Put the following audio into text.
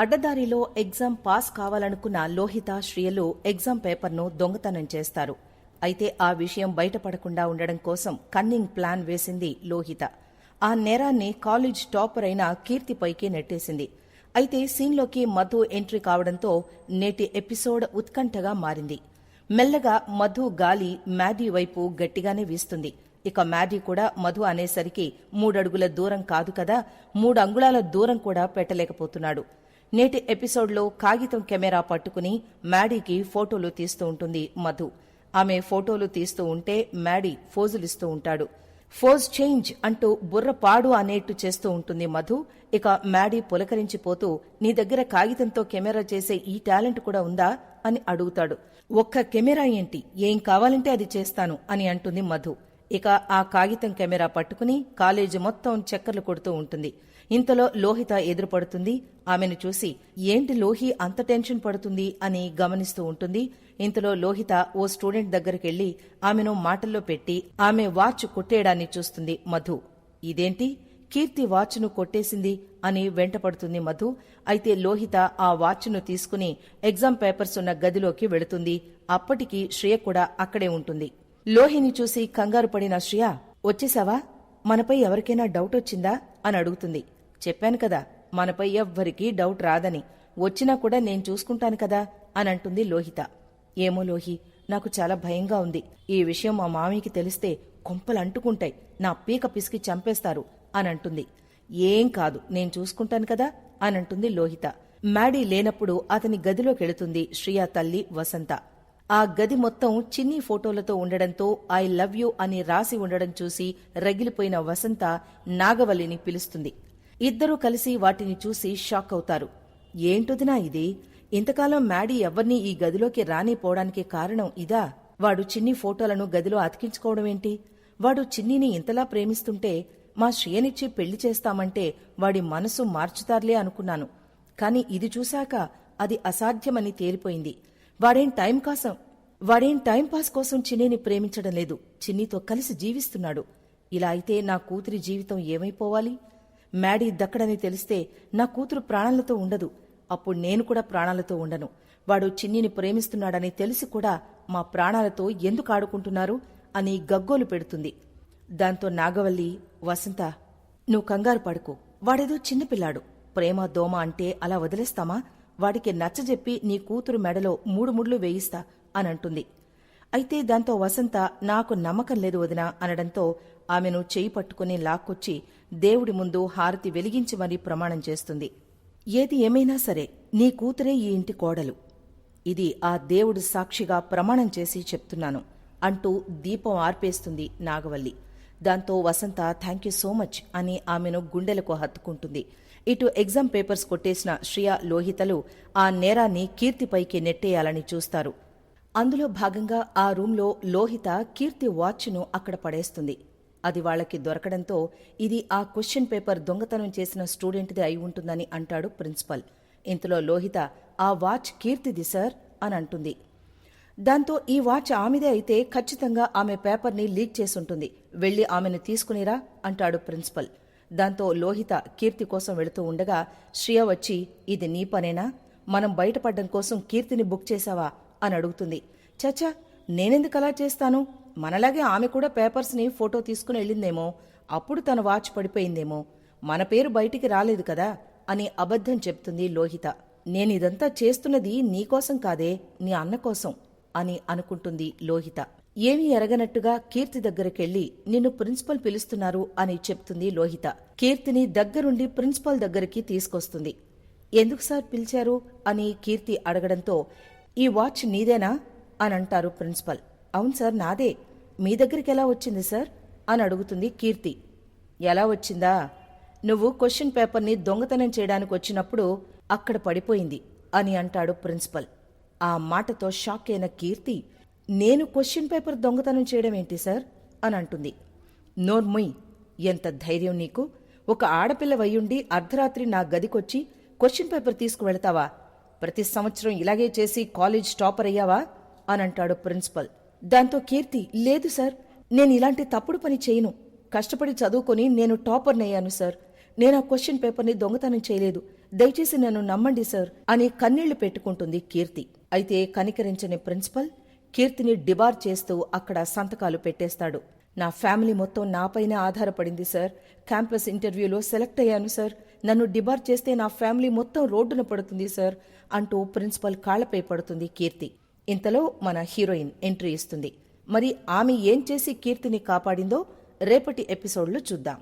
అడ్డదారిలో exam pass కావాలనుకున్న Lohitha శ్రియలు exam పేపర్ను దొంగతనం చేస్తారు. అయితే ఆ విషయం బయటపడకుండా ఉండడం కోసం కన్నింగ్ ప్లాన్ వేసింది లోహిత. ఆ నేరాన్ని కాలేజ్ టాపర్ అయిన కీర్తిపైకి నెట్టేసింది. అయితే సీన్లోకి మధు ఎంట్రీ కావడంతో నేటి ఎపిసోడ్ ఉత్కంఠగా మారింది. మెల్లగా మధు గాలి మ్యాడీ వైపు గట్టిగానే వీస్తుంది. ఇక మ్యాడీ కూడా మధు అనేసరికి మూడడుగుల దూరం కాదు కదా మూడు అంగుళాల దూరం కూడా పెట్టలేకపోతున్నాడు. నేటి ఎపిసోడ్లో కాగితం కెమెరా పట్టుకుని మ్యాడీకి ఫోటోలు తీస్తూ ఉంటుంది మధు. ఆమె ఫోటోలు తీస్తూ ఉంటే మ్యాడీ ఫోజులిస్తూ ఉంటాడు. ఫోజ్ చేంజ్ అంటూ బుర్ర పాడు అనేట్టు చేస్తూ ఉంటుంది మధు. ఇక మ్యాడీ పులకరించిపోతూ నీ దగ్గర కాగితంతో కెమెరా చేసే ఈ టాలెంట్ కూడా ఉందా? అని అడుగుతాడు. ఒక్క కెమెరా ఏంటి? ఏం కావాలంటే అది చేస్తాను అని అంటుంది మధు. ఇక ఆ కాగితం కెమెరా పట్టుకుని కాలేజీ మొత్తం చక్కర్లు కొడుతూ ఉంటుంది. ఇంతలో లోహిత ఎదురుపడుతుంది. ఆమెను చూసి ఏంటి లోహి అంత టెన్షన్ పడుతుంది? అని గమనిస్తూ ఉంటుంది. ఇంతలో లోహిత ఓ స్టూడెంట్ దగ్గరికెళ్ళి ఆమెను మాటల్లో పెట్టి ఆమె వాచ్ కొట్టేయడాన్ని చూస్తుంది మధు. ఇదేంటి? కీర్తి వాచ్ను కొట్టేసింది? అని వెంటపడుతుంది మధు. అయితే లోహిత ఆ వాచ్ను తీసుకుని ఎగ్జామ్ పేపర్స్ ఉన్న గదిలోకి వెళుతుంది. అప్పటికి శ్రేయ కూడా అక్కడే ఉంటుంది. లోహిని చూసి కంగారు పడిన శ్రియ వచ్చేసావా? మనపై ఎవరికైనా డౌట్ వచ్చిందా? అని అడుగుతుంది. చెప్పాను కదా మనపై ఎవ్వరికీ డౌట్ రాదని. వచ్చినా కూడా నేను చూసుకుంటాను కదా అని అంటుంది లోహిత. ఏమో లోహి నాకు చాలా భయంగా ఉంది. ఈ విషయం మా మామయ్యకి తెలిస్తే కొంపలు అంటుకుంటాయి. నా పీక పిసికి చంపేస్తారు అని అంటుంది ఏం కాదు నేను చూసుకుంటాను కదా అని అంటుంది లోహిత. మ్యాడీ లేనప్పుడు అతని గదిలోకెళుతుంది శ్రియా తల్లి వసంత. ఆ గది మొత్తం చిన్ని ఫోటోలతో ఉండడంతో ఐ లవ్ యూ అని రాసి ఉండడం చూసి రగిలిపోయిన వసంత నాగవల్లిని పిలుస్తుంది. ఇద్దరూ కలిసి వాటిని చూసి షాక్ అవుతారు. ఏంటొదినా ఇది? ఇంతకాలం మ్యాడీ ఎవ్వర్నీ ఈ గదిలోకి రానిపోవడానికి కారణం ఇదా? వాడు చిన్ని ఫోటోలను గదిలో అతికించుకోవడమేంటి వాడు చిన్నిని ఇంతలా ప్రేమిస్తుంటే మా శ్రేయనిచ్చి పెళ్ళి చేస్తామంటే వాడి మనసు మార్చుతారులే అనుకున్నాను. కాని ఇది చూశాక అది అసాధ్యమని తేలిపోయింది. వాడేం టైం కోసం వాడేం టైంపాస్ కోసం చిన్నిని ప్రేమించడం లేదు. చిన్నితో కలిసి జీవిస్తున్నాడు. ఇలా అయితే నా కూతురి జీవితం ఏమైపోవాలి? మ్యాడీ దక్కడని తెలిస్తే నా కూతురు ప్రాణాలతో ఉండదు. అప్పుడు నేను కూడా ప్రాణాలతో ఉండను. వాడు చిన్నిని ప్రేమిస్తున్నాడని తెలిసి కూడా మా ప్రాణాలతో ఎందుకు ఆడుకుంటున్నారు అని గగ్గోలు పెడుతుంది. దాంతో నాగవల్లి వసంత నువ్వు కంగారు పడుకో. వాడేదో చిన్నపిల్లాడు ప్రేమ దోమ అంటే అలా వదిలేస్తామా? వాడికి నచ్చజెప్పి నీ కూతురు మెడలో మూడు ముడ్లు వేయిస్తా అని అంటుంది. అయితే దాంతో వసంత నాకు నమ్మకం లేదు వదినా అనడంతో ఆమెను చేయి పట్టుకుని లాక్కొచ్చి దేవుడి ముందు హారతి వెలిగించి మరీ ప్రమాణం చేస్తుంది. ఏది ఏమైనా సరే నీ కూతురే ఈ ఇంటి కోడలు. ఇది ఆ దేవుడి సాక్షిగా ప్రమాణం చేసి చెప్తున్నాను అంటూ దీపం ఆర్పేస్తుంది నాగవల్లి. దాంతో Vasantha thank you so much అని ఆమెను గుండెలకు హత్తుకుంటుంది. ఇటు ఎగ్జామ్ పేపర్స్ కొట్టేసిన శ్రియా లోహితలు ఆ నేరాన్ని కీర్తిపైకి నెట్టేయాలని చూస్తారు. అందులో భాగంగా ఆ రూంలో లోహిత కీర్తి వాచ్ను అక్కడ పడేస్తుంది. అది వాళ్ళకి దొరకడంతో ఇది ఆ క్వశ్చన్ పేపర్ దొంగతనం చేసిన స్టూడెంట్ది అయి ఉంటుందని అంటాడు ప్రిన్సిపల్. ఇంతలో లోహిత ఆ వాచ్ కీర్తిది సార్? అని అంటుంది. దాంతో ఈ వాచ్ ఆమెదే అయితే ఖచ్చితంగా ఆమె పేపర్ని లీక్ చేసుంటుంది. వెళ్ళి ఆమెను తీసుకునిరా అంటాడు ప్రిన్సిపల్. దాంతో లోహిత కీర్తి కోసం వెళుతూ ఉండగా శ్రియ వచ్చి ఇది నీ పనేనా? మనం బయటపడ్డం కోసం కీర్తిని బుక్ చేశావా? అని అడుగుతుంది. చచ్చా నేనెందుకు అలా చేస్తాను? మనలాగే ఆమె కూడా పేపర్స్ని ఫోటో తీసుకుని వెళ్ళిందేమో? అప్పుడు తన వాచ్ పడిపోయిందేమో? మన పేరు బయటికి రాలేదు కదా? అని అబద్ధం చెప్తుంది లోహిత. నేనిదంతా చేస్తున్నది నీకోసం కాదే నీ అన్న కోసం అని అనుకుంటుంది లోహిత. ఏమీ ఎరగనట్టుగా కీర్తి దగ్గరకెళ్ళి నిన్ను ప్రిన్సిపల్ పిలుస్తున్నారు అని చెప్తుంది లోహిత. కీర్తిని దగ్గరుండి ప్రిన్సిపల్ దగ్గరికి తీసుకొస్తుంది. ఎందుకు సార్ పిలిచారు? అని కీర్తి అడగడంతో ఈ వాచ్ నీదేనా? అని అంటారు ప్రిన్సిపల్. అవును సార్ నాదే. మీ దగ్గరికి ఎలా వచ్చింది సార్? అని అడుగుతుంది కీర్తి. ఎలా వచ్చిందా? నువ్వు క్వశ్చన్ పేపర్ని దొంగతనం చేయడానికి వచ్చినప్పుడు అక్కడ పడిపోయింది అని అంటాడు ప్రిన్సిపల్. ఆ మాటతో షాక్ అయిన కీర్తి నేను క్వశ్చన్ పేపర్ దొంగతనం చేయడం ఏంటి సార్? అని అంటుంది. నోర్ముయ్ ఎంత ధైర్యం నీకు. ఒక ఆడపిల్ల వయ్యుండి అర్ధరాత్రి నా గదికొచ్చి క్వశ్చన్ పేపర్ తీసుకువెళ్తావా? ప్రతి సంవత్సరం ఇలాగే చేసి కాలేజ్ టాపర్ అయ్యావా? అని అంటాడు ప్రిన్సిపల్. దాంతో కీర్తి లేదు సార్ నేను ఇలాంటి తప్పుడు పని చేయను. కష్టపడి చదువుకొని నేను టాపర్నయ్యాను సార్. నేను ఆ క్వశ్చన్ పేపర్ని దొంగతనం చేయలేదు. దయచేసి నన్ను నమ్మండి సార్ అని కన్నీళ్ళు పెట్టుకుంటుంది కీర్తి. అయితే కనికరించని ప్రిన్సిపల్ కీర్తిని డిబార్ చేస్తూ అక్కడ సంతకాలు పెట్టేస్తాడు. నా ఫ్యామిలీ మొత్తం నాపైనే ఆధారపడింది సార్. క్యాంపస్ ఇంటర్వ్యూలో సెలెక్ట్ అయ్యాను సార్. నన్ను డిబార్ చేస్తే నా ఫ్యామిలీ మొత్తం రోడ్డున పడుతుంది సార్ అంటూ ప్రిన్సిపల్ కాళ్ళపై పడుతుంది కీర్తి. ఇంతలో మన హీరోయిన్ ఎంట్రీ ఇస్తుంది. మరి ఆమె ఏం చేసి కీర్తిని కాపాడిందో రేపటి ఎపిసోడ్లో చూద్దాం.